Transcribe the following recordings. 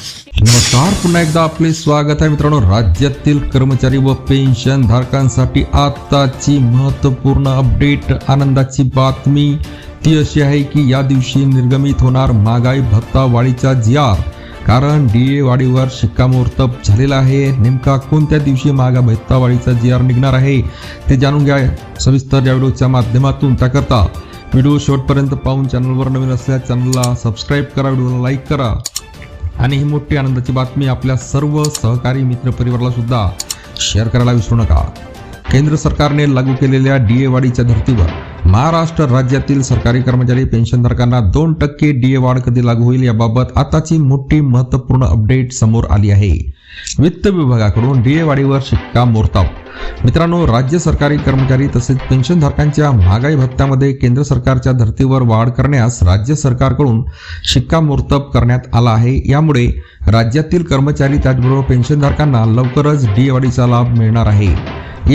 नमस्कार पुन्हा एकदा आपले स्वागत आहे मित्रांनो. राज्यातील कर्मचारी व पेन्शन धारकांसाठी आताची महत्त्वपूर्ण अपडेट आनंदाची बातमी. ती अशी आहे की या दिवशी निर्गमित होणार महागाई भत्ता वाढीचा जी आर कारण डी ए वाढीवर शिक्कामोर्तब झालेला आहे. नेमका कोणत्या दिवशी महागा भत्ता वाढीचा जी आर निघणार आहे ते जाणून घ्या. सविस्तर या व्हिडिओच्या माध्यमातून त्याकरता व्हिडिओ शेवटपर्यंत पाहून चॅनलवर नवीन असल्यास चॅनलला सबस्क्राईब करा व्हिडिओला लाईक करा. आणि ही मोठी आनंदाची बातमी आपल्या सर्व सहकारी मित्र परिवाराला सुद्धा शेअर करायला विसरू नका. केंद्र सरकारने लागू केलेल्या डी ए वाढीच्या धर्तीवर महाराष्ट्र राज्यातील सरकारी कर्मचारी पेन्शनधारकांना दोन टक्के डी ए वाढ कधी लागू होईल याबाबत आताची मोठी महत्त्वपूर्ण अपडेट समोर आली आहे. वित्त विभागाकडून डी ए वाढीवर शिक्कामोर्तब मित्रांनो राज्य सरकारी कर्मचारी तसेच पेन्शनधारकांच्या महागाई भत्त्यामध्ये केंद्र सरकारच्या धर्तीवर वाढ करण्यास राज्य सरकारकडून शिक्कामोर्तब करण्यात आला आहे. यामुळे राज्यातील कर्मचारी त्याचबरोबर पेन्शनधारकांना लवकरच डी ए वाढीचा लाभ मिळणार आहे.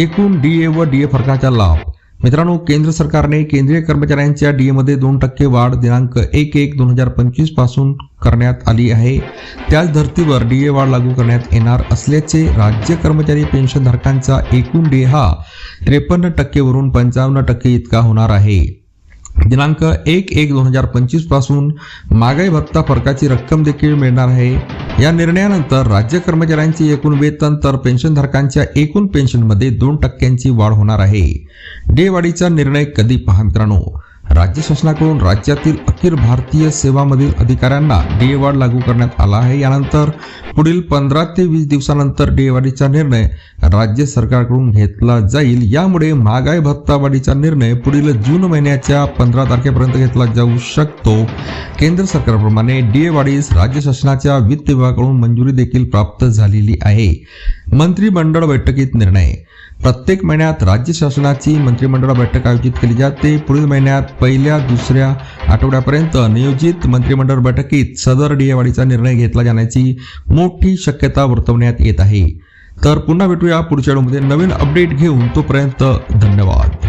एकूण डी ए व डी ए फरकाचा लाभ मित्रांनो केंद्र सरकारने केंद्रीय कर्मचाऱ्यांच्या डीएमध्ये दोन टक्के वाढ दिनांक एक एक दोन हजार पंचवीसपासून करण्यात आली आहे. त्याच धर्तीवर डी ए वाढ लागू करण्यात येणार असल्याचे राज्य कर्मचारी पेन्शनधारकांचा एकूण डीए हा त्रेपन्न टक्केवरून पंचावन्न टक्के इतका होणार आहे. दिनांक एक एक दोन हजार पंचवीसपासून महागाई भत्ता फरकाची रक्कम देखील मिळणार आहे. या निर्णयानंतर राज्य कर्मचाऱ्यांचे एकूण वेतन तर पेन्शनधारकांच्या एकूण पेन्शनमध्ये दोन टक्क्यांची वाढ होणार आहे. डे वाढीचा निर्णय कधी पहा मित्रांनो? राज्य शासनाकडून राज्यातील अखिल भारतीय सेवामधील अधिकाऱ्यांना डे वाढ लागू करण्यात आला आहे. यानंतर पुढील पंधरा ते वीस दिवसानंतर डीएवाडीचा निर्णय राज्य सरकारकडून घेतला जाईल. यामुळे महागाई भत्तावाढीचा निर्णय पुढील जून महिन्याच्या पंधरा तारखेपर्यंत घेतला जाऊ शकतो. केंद्र सरकारप्रमाणे डीए वाढीस राज्य शासनाच्या वित्त विभागाकडून मंजुरी देखील प्राप्त झालेली आहे. मंत्रिमंडळ बैठकीत निर्णय. प्रत्येक महिन्यात राज्य शासनाची मंत्रिमंडळ बैठक आयोजित केली जाते. पुढील महिन्यात पहिल्या दुसऱ्या आठवड्यापर्यंत नियोजित मंत्रिमंडळ बैठकीत सदर डीएवाडीचा निर्णय घेतला जाण्याची मोठी शक्यता वर्तवण्यात येत आहे. तर पुन्हा भेटूया पुढच्या व्हिडिओमध्ये नवीन अपडेट घेऊन तोपर्यंत धन्यवाद.